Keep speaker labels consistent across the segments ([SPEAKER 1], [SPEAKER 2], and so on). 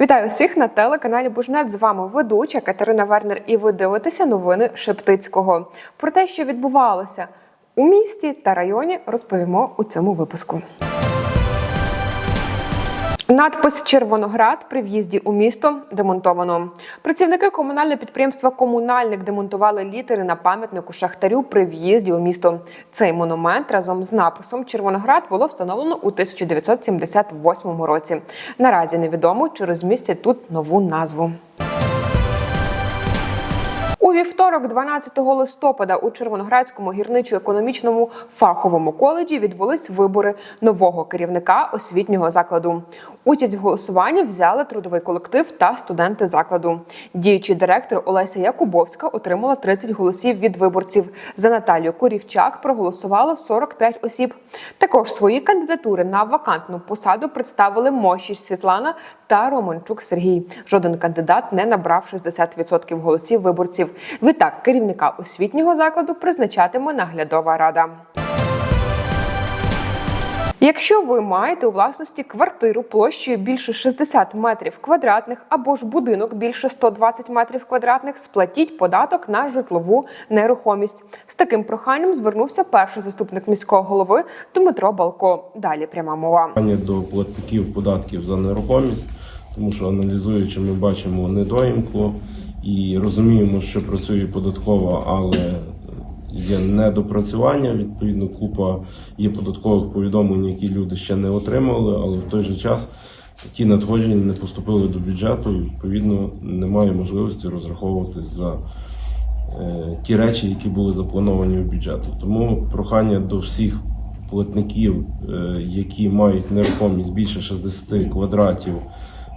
[SPEAKER 1] Вітаю всіх на телеканалі Бужнет. З вами ведуча Катерина Вернер. І ви дивитеся новини Шептицького. Про те, що відбувалося у місті та районі, розповімо у цьому випуску. Надпис Червоноград при в'їзді у місто демонтовано. Працівники комунального підприємства Комунальник демонтували літери на пам'ятнику Шахтарю при в'їзді у місто. Цей монумент разом з написом Червоноград було встановлено у 1978 році. Наразі невідомо, чи розмістять тут нову назву. Вівторок, 12 листопада, у Червоноградському гірничо-економічному фаховому коледжі відбулись вибори нового керівника освітнього закладу. Участь в голосуванні взяли трудовий колектив та студенти закладу. Діючий директор Олеся Якубовська отримала 30 голосів від виборців. За Наталію Корівчак проголосувало 45 осіб. Також свої кандидатури на вакантну посаду представили Мощіч Світлана та Романчук Сергій. Жоден кандидат не набрав 60% голосів виборців. Відтак, керівника освітнього закладу призначатиме наглядова рада. Якщо ви маєте у власності квартиру площею більше 60 метрів квадратних або ж будинок більше 120 метрів квадратних, сплатіть податок на житлову нерухомість. З таким проханням звернувся перший заступник міського голови Дмитро Балко. Далі пряма мова.
[SPEAKER 2] питання до платників податків за нерухомість, тому що аналізуючи, ми бачимо недоїмку і розуміємо, що працює податкова, але є недопрацювання. Відповідно, купа є податкових повідомлень, які люди ще не отримали, але в той же час ті надходження не поступили до бюджету, і відповідно немає можливості розраховуватись за е, ті речі, які були заплановані в бюджеті. Тому прохання до всіх платників, е, які мають нерухомість більше 60 квадратів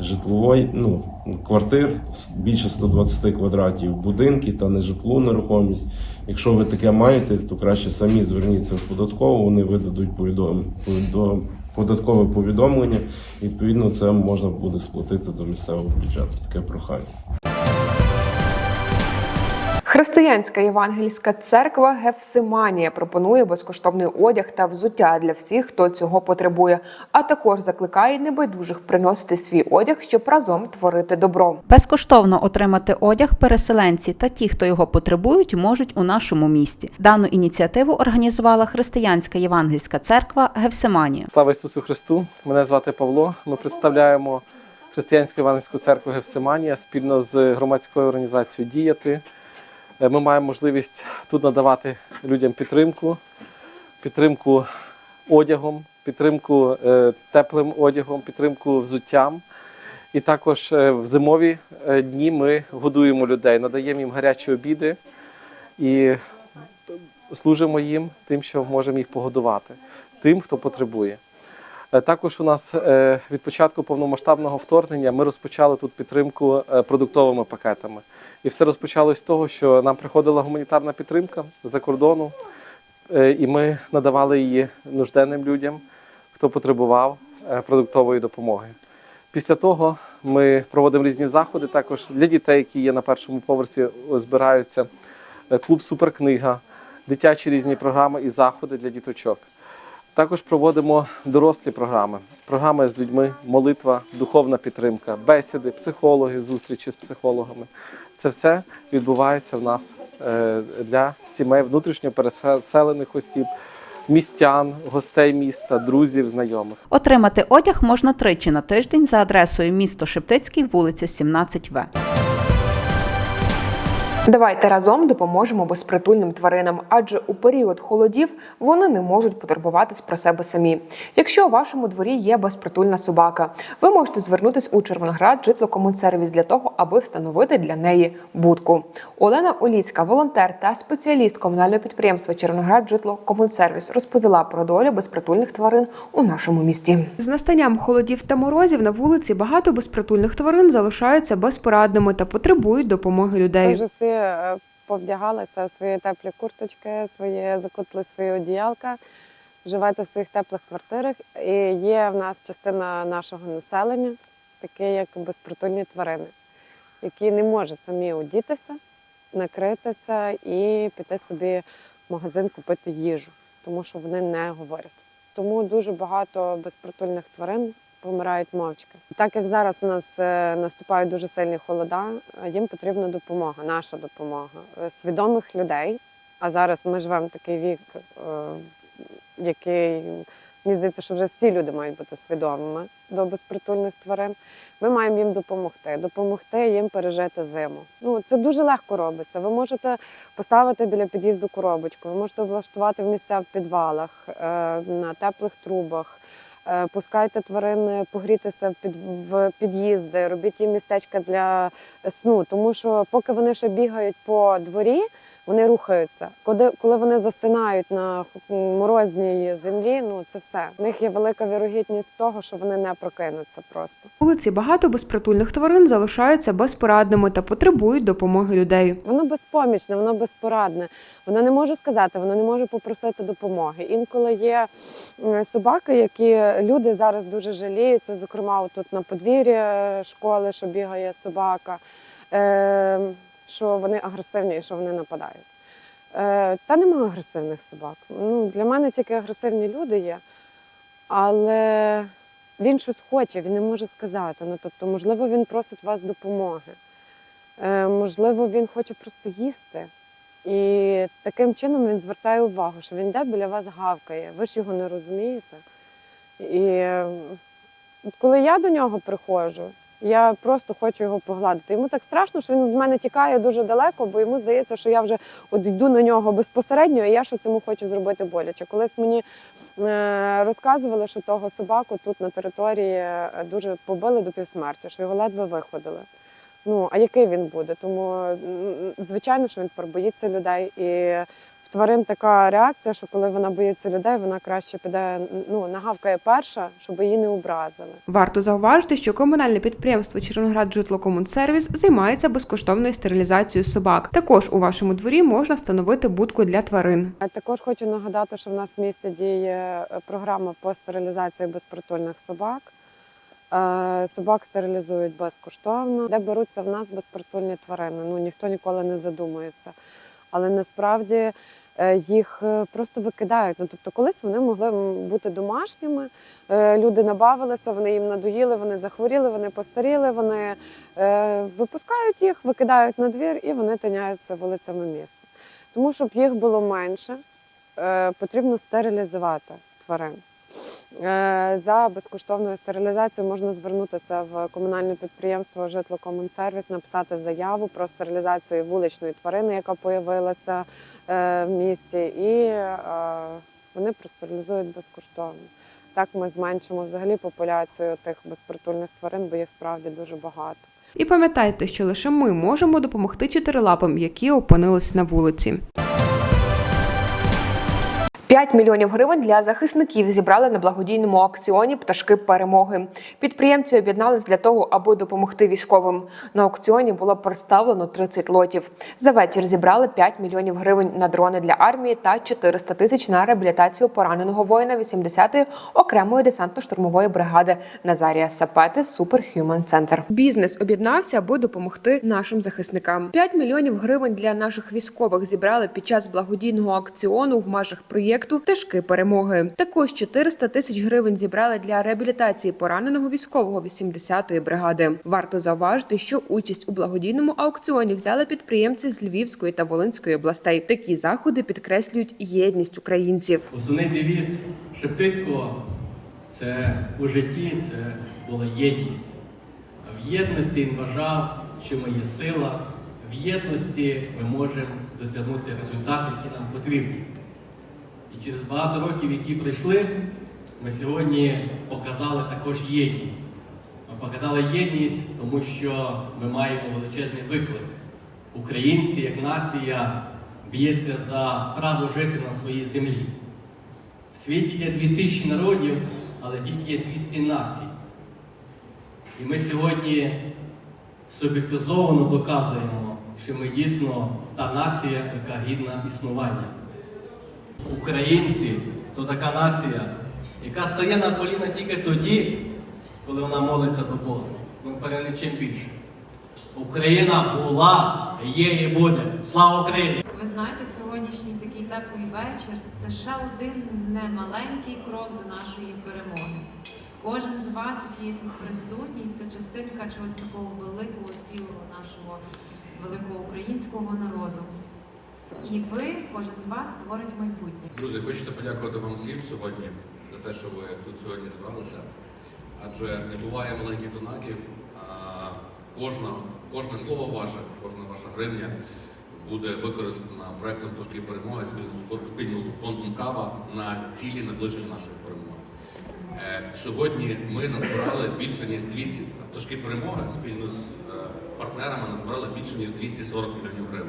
[SPEAKER 2] житлової, ну, квартир, більше 120 квадратів будинки та нежитлову нерухомість. Якщо ви таке маєте, то краще самі зверніться в податкову, вони видадуть повідом... повідом- податкове повідомлення. Відповідно, це можна буде сплатити до місцевого бюджету. Таке прохання.
[SPEAKER 1] Християнська євангельська церква Гефсиманія пропонує безкоштовний одяг та взуття для всіх, хто цього потребує, а також закликає небайдужих приносити свій одяг, щоб разом творити добро.
[SPEAKER 3] Безкоштовно отримати одяг переселенці та ті, хто його потребують, можуть у нашому місті. Дану ініціативу організувала Християнська Євангельська церква Гевсиманія.
[SPEAKER 4] Слава Ісусу Христу! Мене звати Павло. Ми представляємо Християнську Іванівську церкву Гефсиманія спільно з громадською організацією Діяти. Е, Ми маємо можливість тут надавати людям підтримку, підтримку одягом, підтримку е, теплим одягом, підтримку взуттям. І також е, в зимові дні ми годуємо людей, надаємо їм гарячі обіди і служимо їм тим, що можемо їх погодувати, тим, хто потребує. Е, Також у нас е, від початку повномасштабного вторгнення ми розпочали тут підтримку е, продуктовими пакетами. І все розпочалось з того, що нам приходила гуманітарна підтримка за кордону, і ми надавали її нужденним людям, хто потребував продуктової допомоги. Після того ми проводимо різні заходи. Також для дітей, які є на першому поверсі, збираються клуб Суперкнига, дитячі різні програми і заходи для діточок. Також проводимо дорослі програми, програми з людьми, молитва, духовна підтримка, бесіди, психологи, зустрічі з психологами. Це все відбувається в нас е, для сімей внутрішньо переселених осіб, містян, гостей міста, друзів, знайомих.
[SPEAKER 3] Отримати одяг можна тричі на тиждень за адресою місто Шептицький, вулиця 17В.
[SPEAKER 1] Давайте разом допоможемо безпритульним тваринам, адже у період холодів вони не можуть потурбуватись про себе самі. Якщо у вашому дворі є безпритульна собака, ви можете звернутись у Червоноград житлокомунсервіс для того, аби встановити для неї будку. Олена Оліцька, волонтер та спеціаліст комунального підприємства Червоноград житлокомунсервіс, розповіла про долю безпритульних тварин у нашому місті. З настанням холодів та морозів на вулиці багато безпритульних тварин залишаються безпорадними та потребують допомоги людей.
[SPEAKER 5] Ми вже всі е, повдягалися свої теплі курточки, свої закутили свої одіялка, живете в своїх теплих квартирах. І є в нас частина нашого населення, такі як безпритульні тварини, які не можуть самі одітися, накритися і піти собі в магазин купити їжу, тому що вони не говорять. Тому дуже багато безпритульних тварин помирають мовчки. Так як зараз у нас е, наступають дуже сильні холода, е, їм потрібна допомога, наша допомога е, свідомих людей. А зараз ми живемо в такий вік, який мені здається, що вже всі люди мають бути свідомими до безпритульних тварин. Ми маємо їм допомогти, допомогти їм пережити зиму. Ну це дуже легко робиться. Ви можете поставити біля під'їзду коробочку, ви можете облаштувати в місця в підвалах, на теплих трубах. Е, Пускайте тварин погрітися під в під'їзди, робіть їм містечка для сну, тому що поки вони ще бігають по дворі, вони рухаються. Коли, коли вони засинають на морозній землі, ну це все. В них є велика вірогідність того, що вони не прокинуться просто.
[SPEAKER 1] Вулиці багато безпритульних тварин залишаються безпорадними та потребують допомоги людей.
[SPEAKER 5] Воно безпомічне, воно безпорадне. Воно не може сказати, воно не може попросити допомоги. Інколи є собаки, які люди зараз дуже жаліються. Зокрема, тут на подвір'ї е, школи, що бігає собака, е, що вони агресивні і що вони нападають. Е, Та нема агресивних собак. Ну, для мене тільки агресивні люди є, але він щось хоче, він не може сказати. Ну, тобто, можливо, він просить вас допомоги. Е, можливо, він хоче просто їсти. І таким чином він звертає увагу, що він йде біля вас гавкає. Ви ж його не розумієте. І коли я до нього приходжу, я просто хочу його погладити. Йому так страшно, що він від мене тікає дуже далеко, бо йому здається, що я вже от йду на нього безпосередньо, і я щось йому хочу зробити боляче. Колись мені е, розказували, що того собаку тут на території е, дуже побили до півсмерті, що його ледве виходили. Ну, а який він буде? Тому, звичайно, що він боїться людей. І в тварин така реакція, що коли вона боїться людей, вона краще піде, ну, нагавкає перша, щоб її не образили.
[SPEAKER 1] Варто зауважити, що комунальне підприємство Червоноград Житлокомунсервіс займається безкоштовною стерилізацією собак. Також у вашому дворі можна встановити будку для тварин.
[SPEAKER 5] А також хочу нагадати, що в нас в місті діє е, програма по стерилізації безпритульних собак. Е, Собак стерилізують безкоштовно, де беруться в нас безпритульні тварини. Ну ніхто ніколи не задумується. Але насправді е, їх е, просто викидають. Ну тобто, колись вони могли бути домашніми. е, Люди набавилися, вони їм надоїли, вони захворіли, вони постаріли, вони випускають їх, викидають на двір і вони тиняються вулицями міста. Тому, щоб їх було менше, потрібно стерилізувати тварин. Е, За безкоштовною стерилізацією можна звернутися в комунальне підприємство Житлокомунсервіс, написати заяву про стерилізацію вуличної тварини, яка появилася е, в місті, і е, вони простерилізують безкоштовно. Так ми зменшимо взагалі популяцію тих безпритульних тварин, бо їх справді дуже багато.
[SPEAKER 1] І пам'ятайте, що лише ми можемо допомогти чотирилапам, які опинились на вулиці. 5 мільйонів гривень для захисників зібрали на благодійному аукціоні пташки перемоги. Підприємці об'єднались для того, аби допомогти військовим. На аукціоні було представлено 30 лотів. За вечір зібрали 5 мільйонів гривень на дрони для армії та 400 тисяч на реабілітацію пораненого воїна 80-ї окремої десантно-штурмової бригади Назарія Сапети Суперхюман Центр. Бізнес об'єднався, аби допомогти нашим захисникам. 5 мільйонів гривень для наших військових зібрали під час благодійного аукціону в межах проєкту Пташки перемоги. Також 400 тисяч гривень зібрали для реабілітації пораненого військового 80-ї бригади. Варто зауважити, що участь у благодійному аукціоні взяли підприємці з Львівської та Волинської областей. Такі заходи підкреслюють єдність українців.
[SPEAKER 6] Основний девіз Шептицького це у житті це була єдність. В єдності він вважав, що ми є сила, в єдності ми можемо досягнути результатів, які нам потрібні. Через багато років, які пройшли, ми сьогодні показали також єдність. Ми показали єдність, тому що ми маємо величезний виклик. Українці, як нація, б'ється за право жити на своїй землі. В світі є 2000 народів, але тільки є 200 націй. І ми сьогодні суб'єктизовано доказуємо, що ми дійсно та нація, яка гідна існування. Українці то така нація, яка стає на коліна тільки тоді, коли вона молиться до Бога. Ми перед чим більше. Україна була, є і буде. Слава Україні!
[SPEAKER 7] Ви знаєте, сьогоднішній такий теплий вечір це ще один немаленький крок до нашої перемоги. Кожен з вас, який тут присутній, це частинка чогось такого великого цілого нашого великого українського народу. І ви, кожен з вас, творить майбутнє.
[SPEAKER 8] Друзі, хочете подякувати вам всім сьогодні за те, що ви тут сьогодні зібралися. Адже не буває маленьких донатів. Кожна, кожне слово ваше, кожна ваша гривня буде використана проектом трошки перемоги спільно- з фондом Кава на цілі наближення нашої перемоги. Е, Сьогодні ми назбирали більше ніж 200 трошки перемоги спільно з е, партнерами назбирали більше ніж 240 мільйонів гривень.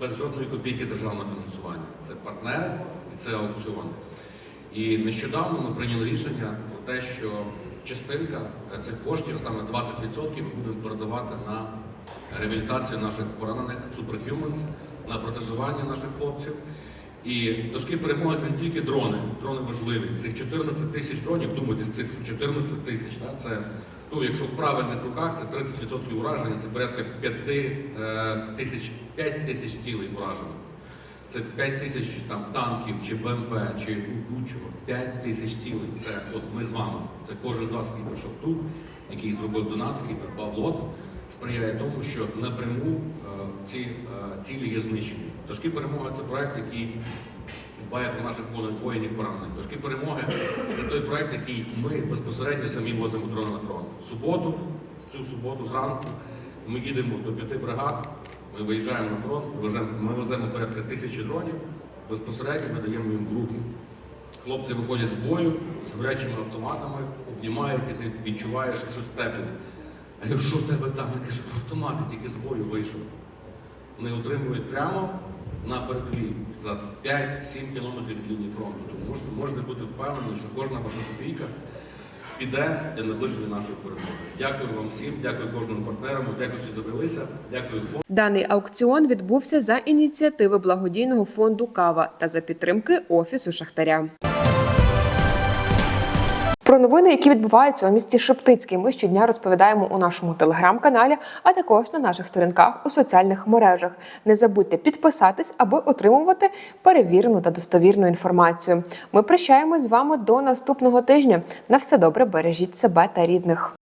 [SPEAKER 8] Без жодної копійки державного фінансування. Це партнери і це аукціони. І нещодавно ми прийняли рішення про те, що частинка цих коштів, саме 20%, ми будемо передавати на реабілітацію наших поранених Superhumans, на протезування наших хлопців. І дошки перемоги це не тільки дрони, дрони важливі. Цих 14 тисяч дронів, думайте, з цих 14 тисяч, це ну, якщо в правильних руках, це 30% ураження, це порядка 5 е, тисяч 5 тисяч цілей уражено. Це 5 тисяч там танків, чи БМП, чи будь-чого. 5 тисяч цілей. Це от ми з вами. Це кожен з вас, який прийшов тут, який зробив донат, який придбав лот, сприяє тому, що напряму е, ці е, цілі є знищені. Дошки перемоги це проект, який дбає про наших воїнів- поранених. Дошки перемоги це той проект, який ми безпосередньо самі возимо дрони на фронт. В суботу, цю суботу зранку, ми їдемо до п'яти бригад. Ми виїжджаємо на фронт, ми веземо порядка тисячі дронів, безпосередньо ми даємо їм в руки. Хлопці виходять з бою з гарячими автоматами, обнімають, і ти відчуваєш що щось тепле. А я що в тебе там? Я кажу, автомат, я тільки з бою вийшов. Вони отримують прямо на передовій за 5-7 кілометрів від лінії фронту. Тому можете, можна бути впевнені, що кожна ваша копійка піде для наближення нашої перемоги. Дякую вам всім, дякую кожному партнеру, дякую, що завелися, дякую фонду.
[SPEAKER 1] Даний аукціон відбувся за ініціативи благодійного фонду Кава та за підтримки офісу Шахтаря. Новини, які відбуваються у місті Шептицький, ми щодня розповідаємо у нашому телеграм-каналі, а також на наших сторінках у соціальних мережах. Не забудьте підписатись, аби отримувати перевірену та достовірну інформацію. Ми прощаємось з вами до наступного тижня. На все добре, бережіть себе та рідних.